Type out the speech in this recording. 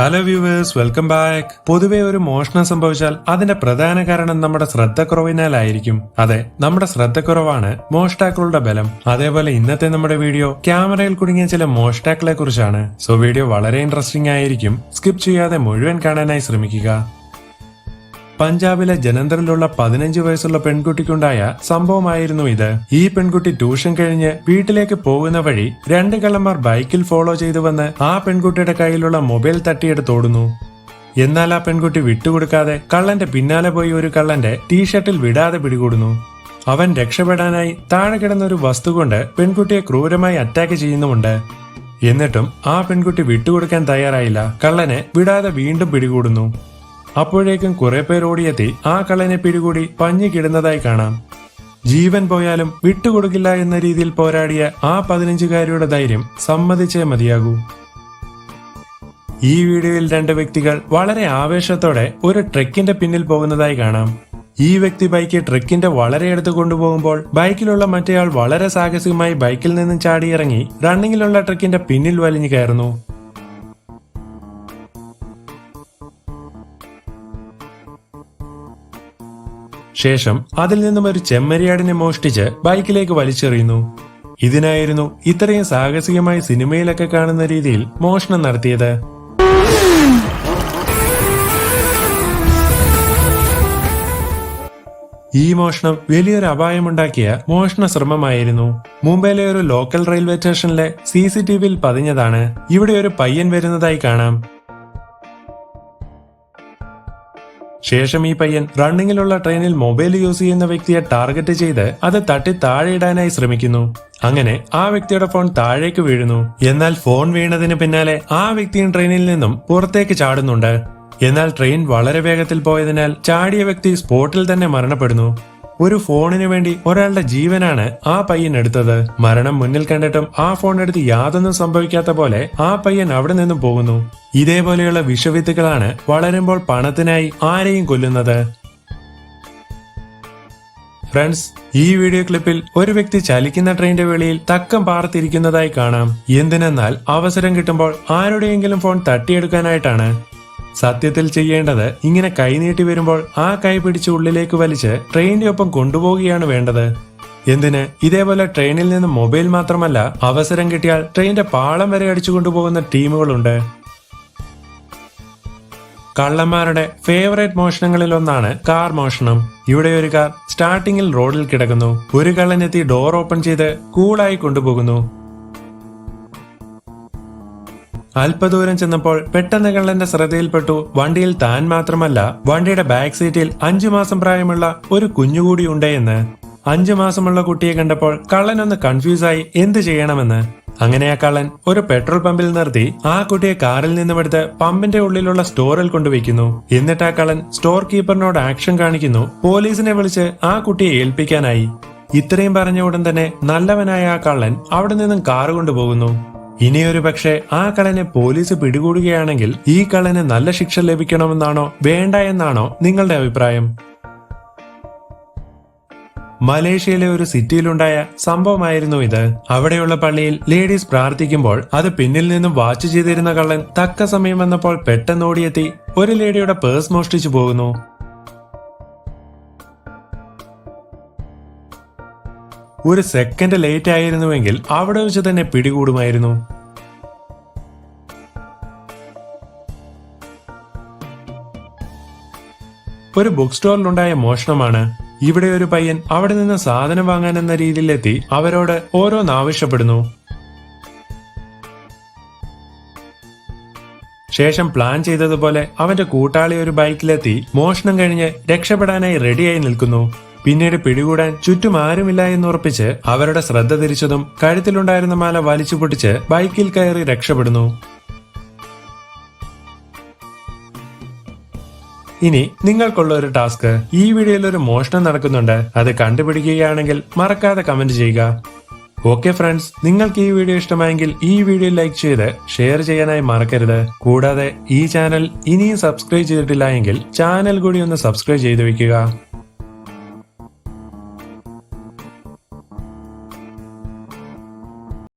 Hello viewers welcome back പൊതുവെ ഒരു മോഷണം സംഭവിച്ചാൽ അതിന്റെ പ്രധാന കാരണം നമ്മുടെ ശ്രദ്ധക്കുറവിനാലായിരിക്കും. അതെ നമ്മുടെ ശ്രദ്ധക്കുറവാണ് മോഷ്ടാക്കളുടെ ബലം. അതേപോലെ ഇന്നത്തെ നമ്മുടെ വീഡിയോ ക്യാമറയിൽ കുടുങ്ങിയ ചില മോഷ്ടാക്കളെ കുറിച്ചാണ്. സോ വീഡിയോ വളരെ ഇൻട്രസ്റ്റിംഗ് ആയിരിക്കും. സ്കിപ്പ് ചെയ്യാതെ മുഴുവൻ കാണാനായി ശ്രമിക്കുക. പഞ്ചാബിലെ ജനന്തറിലുള്ള പതിനഞ്ച് വയസ്സുള്ള പെൺകുട്ടിക്കുണ്ടായ സംഭവമായിരുന്നു ഇത്. ഈ പെൺകുട്ടി ട്യൂഷൻ കഴിഞ്ഞ് വീട്ടിലേക്ക് പോകുന്ന വഴി രണ്ട് കള്ളന്മാർ ബൈക്കിൽ ഫോളോ ചെയ്തു വന്ന് ആ പെൺകുട്ടിയുടെ കയ്യിലുള്ള മൊബൈൽ തട്ടിയെടുത്തോടുന്നു എന്നാൽ ആ പെൺകുട്ടി വിട്ടുകൊടുക്കാതെ കള്ളന്റെ പിന്നാലെ പോയി ഒരു കള്ളന്റെ ടീഷർട്ടിൽ വിടാതെ പിടികൂടുന്നു. അവൻ രക്ഷപ്പെടാനായി താഴെ കിടന്ന ഒരു വസ്തു കൊണ്ട് പെൺകുട്ടിയെ ക്രൂരമായി അറ്റാക്ക് ചെയ്യുന്നുമുണ്ട്. എന്നിട്ടും ആ പെൺകുട്ടി വിട്ടുകൊടുക്കാൻ തയ്യാറായില്ല. കള്ളനെ വിടാതെ വീണ്ടും പിടികൂടുന്നു. അപ്പോഴേക്കും കുറെ പേർ ഓടിയെത്തി. ആ കള്ളനെ പിടികൂടി പഞ്ഞു കിടുന്നതായി കാണാം. ജീവൻ പോയാലും വിട്ടുകൊടുക്കില്ല എന്ന രീതിയിൽ പോരാടിയ ആ പതിനഞ്ചുകാരിയുടെ ധൈര്യം സമ്മതിച്ചേ മതിയാകൂ. ഈ വീഡിയോയിൽ രണ്ട് വ്യക്തികൾ വളരെ ആവേശത്തോടെ ഒരു ട്രെക്കിന്റെ പിന്നിൽ പോകുന്നതായി കാണാം. ഈ വ്യക്തി ബൈക്ക് ട്രെക്കിന്റെ വളരെ അടുത്ത് കൊണ്ടുപോകുമ്പോൾ ബൈക്കിലുള്ള മറ്റേയാൾ വളരെ സാഹസികമായി ബൈക്കിൽ നിന്നും ചാടിയിറങ്ങി റണ്ണിങ്ങിലുള്ള ട്രക്കിന്റെ പിന്നിൽ വലിഞ്ഞു കയറുന്നു. ശേഷം അതിൽ നിന്നും ഒരു ചെമ്മരിയാടിനെ മോഷ്ടിച്ച് ബൈക്കിലേക്ക് വലിച്ചെറിയുന്നു. ഇതിനായിരുന്നു ഇത്രയും സാഹസികമായി സിനിമയിലൊക്കെ കാണുന്ന രീതിയിൽ മോഷണം നടത്തിയത്. ഈ മോഷണം വലിയൊരു അപായമുണ്ടാക്കിയ മോഷണ ശ്രമമായിരുന്നു. മുംബൈയിലെ ഒരു ലോക്കൽ റെയിൽവേ സ്റ്റേഷനിലെ സി സി ടി വിയിൽ പതിഞ്ഞതാണ്. ഇവിടെ ഒരു പയ്യൻ വരുന്നതായി കാണാം. ശേഷം ഈ പയ്യൻ റണ്ണിങ്ങിലുള്ള ട്രെയിനിൽ മൊബൈൽ യൂസ് ചെയ്യുന്ന വ്യക്തിയെ ടാർഗറ്റ് ചെയ്ത് അത് തട്ടി താഴെയിടാനായി ശ്രമിക്കുന്നു. അങ്ങനെ ആ വ്യക്തിയുടെ ഫോൺ താഴേക്ക് വീഴുന്നു. എന്നാൽ ഫോൺ വീണതിന് പിന്നാലെ ആ വ്യക്തിയും ട്രെയിനിൽ നിന്നും പുറത്തേക്ക് ചാടുന്നുണ്ട്. എന്നാൽ ട്രെയിൻ വളരെ വേഗത്തിൽ പോയതിനാൽ ചാടിയ വ്യക്തി സ്പോട്ടിൽ തന്നെ മരണപ്പെടുന്നു. ഒരു ഫോണിന് വേണ്ടി ഒരാളുടെ ജീവനാണ് ആ പയ്യൻ എടുത്തത്. മരണം മുന്നിൽ കണ്ടിട്ടും ആ ഫോൺ എടുത്ത് യാതൊന്നും സംഭവിക്കാത്ത പോലെ ആ പയ്യൻ അവിടെ നിന്നും പോകുന്നു. ഇതേപോലെയുള്ള വിഷവിത്തുകളാണ് വളരുമ്പോൾ പണത്തിനായി ആരെയും കൊല്ലുന്നത്. ഫ്രണ്ട്സ് ഈ വീഡിയോ ക്ലിപ്പിൽ ഒരു വ്യക്തി ചലിക്കുന്ന ട്രെയിനിന്റെ വെളിയിൽ തക്കം പാർത്തിരിക്കുന്നതായി കാണാം. എന്തിനെന്നാൽ അവസരം കിട്ടുമ്പോൾ ആരുടെയെങ്കിലും ഫോൺ തട്ടിയെടുക്കാനായിട്ടാണ്. സത്യത്തിൽ ചെയ്യേണ്ടത് ഇങ്ങനെ കൈനീട്ടി വരുമ്പോൾ ആ കൈ പിടിച്ച് ഉള്ളിലേക്ക് വലിച്ച് ട്രെയിനിന്റെ ഒപ്പം കൊണ്ടുപോവുകയാണ് വേണ്ടത്. എന്തിന്? ഇതേപോലെ ട്രെയിനിൽ നിന്ന് മൊബൈൽ മാത്രമല്ല അവസരം കിട്ടിയാൽ ട്രെയിനിന്റെ പാളം വരെ അടിച്ചു കൊണ്ടുപോകുന്ന ടീമുകളുണ്ട്. കള്ളന്മാരുടെ ഫേവറേറ്റ് മോഷണങ്ങളിൽ ഒന്നാണ് കാർ മോഷണം. ഇവിടെ ഒരു കാർ സ്റ്റാർട്ടിങ്ങിൽ റോഡിൽ കിടക്കുന്നു. ഒരു കള്ളനെത്തി ഡോർ ഓപ്പൺ ചെയ്ത് കൂളായി കൊണ്ടുപോകുന്നു. അല്പദൂരം ചെന്നപ്പോൾ പെട്ടെന്ന് കള്ളന്റെ ശ്രദ്ധയിൽപ്പെട്ടു. വണ്ടിയിൽ താൻ മാത്രമല്ല വണ്ടിയുടെ ബാക്ക് സീറ്റിൽ അഞ്ചു മാസം പ്രായമുള്ള ഒരു കുഞ്ഞുകൂടി ഉണ്ടെന്ന്. അഞ്ചു മാസമുള്ള കുട്ടിയെ കണ്ടപ്പോൾ കള്ളൻ ഒന്ന് കൺഫ്യൂസായി എന്ത് ചെയ്യണമെന്ന്? അങ്ങനെ ആ കള്ളൻ ഒരു പെട്രോൾ പമ്പിൽ നിർത്തി ആ കുട്ടിയെ കാറിൽ നിന്നും എടുത്ത് പമ്പിന്റെ ഉള്ളിലുള്ള സ്റ്റോറിൽ കൊണ്ടുവയ്ക്കുന്നു. എന്നിട്ട് ആ കള്ളൻ സ്റ്റോർ കീപ്പറിനോട് ആക്ഷൻ കാണിക്കുന്നു. പോലീസിനെ വിളിച്ച് ആ കുട്ടിയെ ഏൽപ്പിക്കാനായി. ഇത്രയും പറഞ്ഞ ഉടൻ തന്നെ നല്ലവനായ ആ കള്ളൻ അവിടെ നിന്നും കാറ് കൊണ്ടുപോകുന്നു. ഇനിയൊരു പക്ഷേ ആ കള്ളനെ പോലീസ് പിടികൂടുകയാണെങ്കിൽ ഈ കള്ളന് നല്ല ശിക്ഷ ലഭിക്കണമെന്നാണോ വേണ്ട എന്നാണോ നിങ്ങളുടെ അഭിപ്രായം? മലേഷ്യയിലെ ഒരു സിറ്റിയിലുണ്ടായ സംഭവമായിരുന്നു ഇത്. അവിടെയുള്ള പള്ളിയിൽ ലേഡീസ് പ്രാർത്ഥിക്കുമ്പോൾ അത് പിന്നിൽ നിന്നും വാച്ച് ചെയ്തിരുന്ന കള്ളൻ തക്ക സമയം വന്നപ്പോൾ പെട്ടെന്ന് ഓടിയെത്തി ഒരു ലേഡിയുടെ പേഴ്സ് മോഷ്ടിച്ചു പോകുന്നു. ഒരു സെക്കൻഡ് ലേറ്റ് ആയിരുന്നുവെങ്കിൽ അവിടെ വെച്ച് തന്നെ പിടികൂടുമായിരുന്നു. ഒരു ബുക്ക് സ്റ്റോറിലുണ്ടായ മോഷണമാണ്. ഇവിടെ ഒരു പയ്യൻ അവിടെ നിന്ന് സാധനം വാങ്ങാൻ എന്ന രീതിയിലെത്തി അവരോട് ഓരോന്ന് ആവശ്യപ്പെടുന്നു. ശേഷം പ്ലാൻ ചെയ്തതുപോലെ അവന്റെ കൂട്ടാളി ഒരു ബൈക്കിലെത്തി മോഷണം കഴിഞ്ഞ് രക്ഷപ്പെടാനായി റെഡിയായി നിൽക്കുന്നു. പിന്നീട് പിടികൂടാൻ ചുറ്റും ആരുമില്ല എന്നുറപ്പിച്ച് അവരുടെ ശ്രദ്ധ തിരിച്ചതും കഴുത്തിലുണ്ടായിരുന്ന മാല വലിച്ചു പൊട്ടിച്ച് ബൈക്കിൽ കയറി രക്ഷപ്പെടുന്നു. ഇനി നിങ്ങൾക്കുള്ള ഒരു ടാസ്ക്. ഈ വീഡിയോയിൽ ഒരു മോഷണം നടക്കുന്നുണ്ട്. അത് കണ്ടുപിടിക്കുകയാണെങ്കിൽ മറക്കാതെ കമന്റ് ചെയ്യുക. ഓക്കെ ഫ്രണ്ട്സ് നിങ്ങൾക്ക് ഈ വീഡിയോ ഇഷ്ടമായെങ്കിൽ ഈ വീഡിയോ ലൈക്ക് ചെയ്ത് ഷെയർ ചെയ്യാനായി മറക്കരുത്. കൂടാതെ ഈ ചാനൽ ഇനിയും സബ്സ്ക്രൈബ് ചെയ്തിട്ടില്ല എങ്കിൽ ചാനൽ കൂടി ഒന്ന് സബ്സ്ക്രൈബ് ചെയ്തു വെക്കുക.